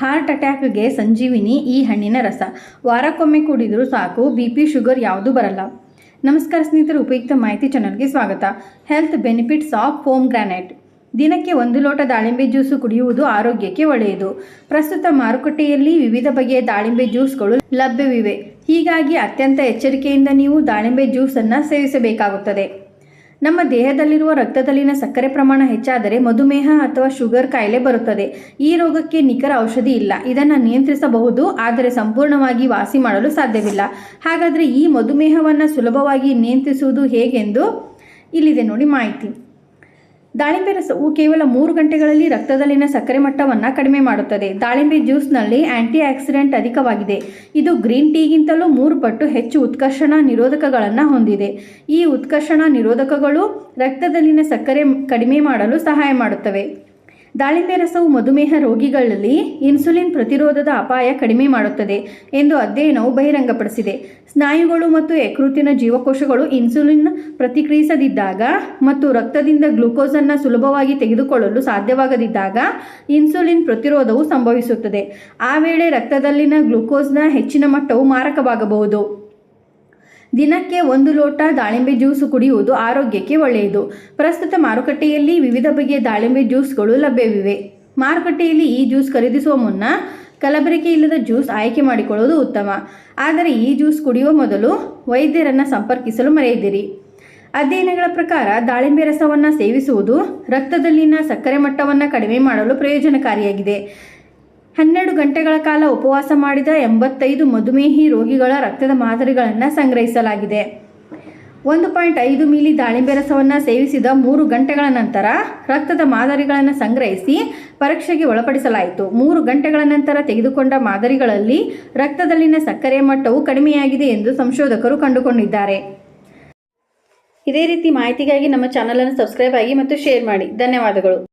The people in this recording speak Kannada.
ಹಾರ್ಟ್ ಅಟ್ಯಾಕ್ಗೆ ಸಂಜೀವಿನಿ ಈ ಹಣ್ಣಿನ ರಸ. ವಾರಕ್ಕೊಮ್ಮೆ ಕುಡಿದರೂ ಸಾಕು, ಬಿ ಪಿ, ಶುಗರ್ ಯಾವುದೂ ಬರಲ್ಲ. ನಮಸ್ಕಾರ ಸ್ನೇಹಿತರು, ಉಪಯುಕ್ತ ಮಾಹಿತಿ ಚಾನಲ್ಗೆ ಸ್ವಾಗತ. Health benefits of home granite. ದಿನಕ್ಕೆ ಒಂದು ಲೋಟ ದಾಳಿಂಬೆ ಜ್ಯೂಸು ಕುಡಿಯುವುದು ಆರೋಗ್ಯಕ್ಕೆ ಒಳ್ಳೆಯದು. ಪ್ರಸ್ತುತ ಮಾರುಕಟ್ಟೆಯಲ್ಲಿ ವಿವಿಧ ಬಗೆಯ ದಾಳಿಂಬೆ ಜ್ಯೂಸ್ಗಳು ಲಭ್ಯವಿವೆ. ಹೀಗಾಗಿ ಅತ್ಯಂತ ಎಚ್ಚರಿಕೆಯಿಂದ ನೀವು ದಾಳಿಂಬೆ ಜ್ಯೂಸನ್ನು ಸೇವಿಸಬೇಕಾಗುತ್ತದೆ. ನಮ್ಮ ದೇಹದಲ್ಲಿರುವ ರಕ್ತದಲ್ಲಿನ ಸಕ್ಕರೆ ಪ್ರಮಾಣ ಹೆಚ್ಚಾದರೆ ಮಧುಮೇಹ ಅಥವಾ ಶುಗರ್ ಕಾಯಿಲೆ ಬರುತ್ತದೆ. ಈ ರೋಗಕ್ಕೆ ನಿಖರ ಔಷಧಿ ಇಲ್ಲ. ಇದನ್ನು ನಿಯಂತ್ರಿಸಬಹುದು, ಆದರೆ ಸಂಪೂರ್ಣವಾಗಿ ವಾಸಿ ಮಾಡಲು ಸಾಧ್ಯವಿಲ್ಲ. ಹಾಗಾದರೆ ಈ ಮಧುಮೇಹವನ್ನು ಸುಲಭವಾಗಿ ನಿಯಂತ್ರಿಸುವುದು ಹೇಗೆಂದು ಇಲ್ಲಿದೆ ನೋಡಿ ಮಾಹಿತಿ. ದಾಳಿಂಬೆ ರಸವು ಕೇವಲ ಮೂರು ಗಂಟೆಗಳಲ್ಲಿ ರಕ್ತದಲ್ಲಿನ ಸಕ್ಕರೆ ಮಟ್ಟವನ್ನು ಕಡಿಮೆ ಮಾಡುತ್ತದೆ. ದಾಳಿಂಬೆ ಜ್ಯೂಸ್ನಲ್ಲಿ ಆಂಟಿ ಆಕ್ಸಿಡೆಂಟ್ ಅಧಿಕವಾಗಿದೆ. ಇದು ಗ್ರೀನ್ ಟೀಗಿಂತಲೂ ಮೂರು ಪಟ್ಟು ಹೆಚ್ಚು ಉತ್ಕರ್ಷಣ ನಿರೋಧಕಗಳನ್ನು ಹೊಂದಿದೆ. ಈ ಉತ್ಕರ್ಷಣ ನಿರೋಧಕಗಳು ರಕ್ತದಲ್ಲಿನ ಸಕ್ಕರೆ ಕಡಿಮೆ ಮಾಡಲು ಸಹಾಯ ಮಾಡುತ್ತವೆ. ದಾಳಿಂಬೆ ರಸವು ಮಧುಮೇಹ ರೋಗಿಗಳಲ್ಲಿ ಇನ್ಸುಲಿನ್ ಪ್ರತಿರೋಧದ ಅಪಾಯ ಕಡಿಮೆ ಮಾಡುತ್ತದೆ ಎಂದು ಅಧ್ಯಯನವು ಬಹಿರಂಗಪಡಿಸಿದೆ. ಸ್ನಾಯುಗಳು ಮತ್ತು ಯಕೃತಿನ ಜೀವಕೋಶಗಳು ಇನ್ಸುಲಿನ್ ಪ್ರತಿಕ್ರಿಯಿಸದಿದ್ದಾಗ ಮತ್ತು ರಕ್ತದಿಂದ ಗ್ಲೂಕೋಸನ್ನು ಸುಲಭವಾಗಿ ತೆಗೆದುಕೊಳ್ಳಲು ಸಾಧ್ಯವಾಗದಿದ್ದಾಗ ಇನ್ಸುಲಿನ್ ಪ್ರತಿರೋಧವು ಸಂಭವಿಸುತ್ತದೆ. ಆ ವೇಳೆ ರಕ್ತದಲ್ಲಿನ ಗ್ಲೂಕೋಸ್ನ ಹೆಚ್ಚಿನ ಮಟ್ಟವು ಮಾರಕವಾಗಬಹುದು. ದಿನಕ್ಕೆ ಒಂದು ಲೋಟ ದಾಳಿಂಬೆ ಜ್ಯೂಸ್ ಕುಡಿಯುವುದು ಆರೋಗ್ಯಕ್ಕೆ ಒಳ್ಳೆಯದು. ಪ್ರಸ್ತುತ ಮಾರುಕಟ್ಟೆಯಲ್ಲಿ ವಿವಿಧ ಬಗೆಯ ದಾಳಿಂಬೆ ಜ್ಯೂಸ್ಗಳು ಲಭ್ಯವಿವೆ. ಮಾರುಕಟ್ಟೆಯಲ್ಲಿ ಈ ಜ್ಯೂಸ್ ಖರೀದಿಸುವ ಮುನ್ನ ಕಲಬೆರಕೆ ಇಲ್ಲದ ಜ್ಯೂಸ್ ಆಯ್ಕೆ ಮಾಡಿಕೊಳ್ಳುವುದು ಉತ್ತಮ. ಆದರೆ ಈ ಜ್ಯೂಸ್ ಕುಡಿಯುವ ಮೊದಲು ವೈದ್ಯರನ್ನು ಸಂಪರ್ಕಿಸಲು ಮರೆಯದಿರಿ ಅಧ್ಯಯನಗಳ ಪ್ರಕಾರ ದಾಳಿಂಬೆ ರಸವನ್ನು ಸೇವಿಸುವುದು ರಕ್ತದಲ್ಲಿನ ಸಕ್ಕರೆ ಮಟ್ಟವನ್ನು ಕಡಿಮೆ ಮಾಡಲು ಪ್ರಯೋಜನಕಾರಿಯಾಗಿದೆ. ಹನ್ನೆರಡು ಗಂಟೆಗಳ ಕಾಲ ಉಪವಾಸ ಮಾಡಿದ ಎಂಬತ್ತೈದು ಮಧುಮೇಹಿ ರೋಗಿಗಳ ರಕ್ತದ ಮಾದರಿಗಳನ್ನು ಸಂಗ್ರಹಿಸಲಾಗಿದೆ. ಒಂದು ಪಾಯಿಂಟ್ ಐದು ಮಿಲಿ ದಾಳಿಂಬೆ ರಸವನ್ನು ಸೇವಿಸಿದ ಮೂರು ಗಂಟೆಗಳ ನಂತರ ರಕ್ತದ ಮಾದರಿಗಳನ್ನು ಸಂಗ್ರಹಿಸಿ ಪರೀಕ್ಷೆಗೆ ಒಳಪಡಿಸಲಾಯಿತು. ಮೂರು ಗಂಟೆಗಳ ನಂತರ ತೆಗೆದುಕೊಂಡ ಮಾದರಿಗಳಲ್ಲಿ ರಕ್ತದಲ್ಲಿನ ಸಕ್ಕರೆ ಮಟ್ಟವು ಕಡಿಮೆಯಾಗಿದೆ ಎಂದು ಸಂಶೋಧಕರು ಕಂಡುಕೊಂಡಿದ್ದಾರೆ. ಇದೇ ರೀತಿ ಮಾಹಿತಿಗಾಗಿ ನಮ್ಮ ಚಾನಲನ್ನು ಸಬ್ಸ್ಕ್ರೈಬ್ ಆಗಿ ಮತ್ತು ಶೇರ್ ಮಾಡಿ. ಧನ್ಯವಾದಗಳು.